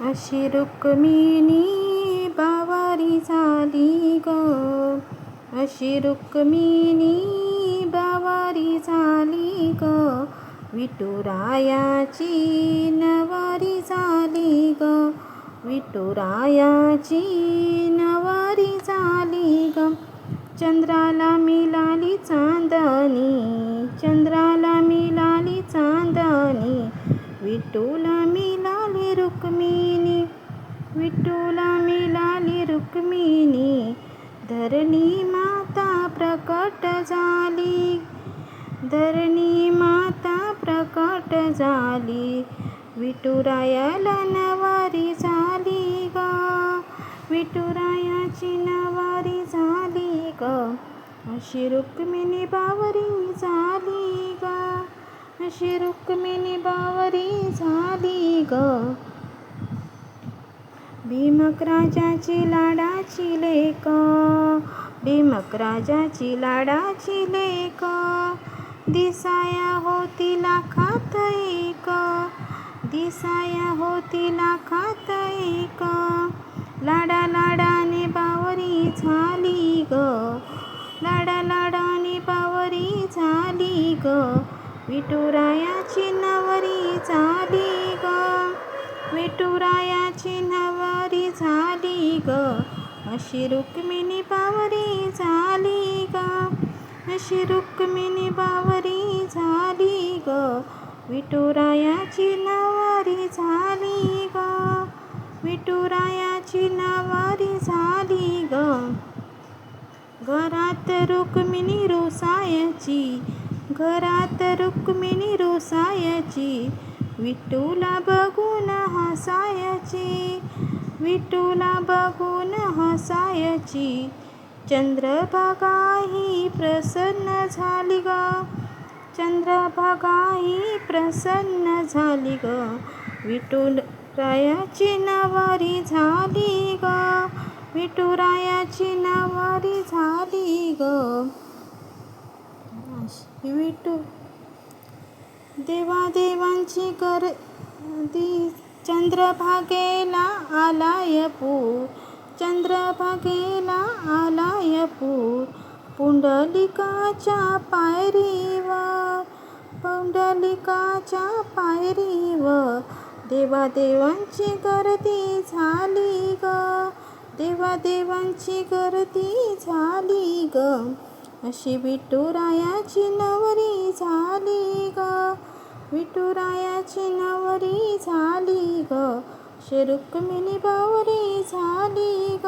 अशी रुक्मिणी बावारी झाली ग. अशी रुक्मिणी बावारी झाली ग. विठुरायाची नवारी झाली ग. विठुरायाची नवारी झाली ग. चंद्राला मिळाली चांदणी. चंद्रा विठूला मिळाली रुक्मिणी विठूला मिळाली रुक्मिणी धरणी माता प्रकट झाली धरणी माता प्रकट झाली विठुरायाला नवारी झाली ग विठुरायाची नवारी झाली ग अशी रुक्मिणी बावरी झाली ग. अशी रुक्मिणी बावरी झाली ग. भीमक राजाची लाडाची लेक. भीमक राजाची लाडाची लेक. दिसाया होती लाखात एक. दिसाया होती लाखात एक. लाडा लाडाने बावरी झाली ग. लाडा लाडाने बावरी झाली ग. विठुरायाची नवरी झाली ग. विठुरायाची नवरी झाली ग. अशी रुक्मिणी बावरी झाली ग. अशी रुक्मिणी बावरी झाली ग. विठुरायाची नवरी झाली ग. विठुरायाची नवरी झाली ग. घरात रुक्मिणी रोसायची. घरात रुक्मिणी रोसायची विठूला बघून हसायची विठूला बघून हसायची. चंद्रभागाही प्रसन्न झाली ग चंद्रभागाही प्रसन्न झाली ग. विठुरायाची नवारी झाली ग विठुरायाची नवारी झाली ग. विटू. देवा देवांची गर्दी चंद्रभागेला आलाय पूर. चंद्रभागेला आलाय पूर. पुंडलिकाच्या पायरीवर पुंडलिकाच्या पायरीवर देवादेवांची गर्दी झाली ग. देवादेवांची गर्दी झाली ग. अशी विठुरायाची नवरी झाली ग. विठुरायाची नवरी झाली ग. अशी रुक्मिणी बावरी झाली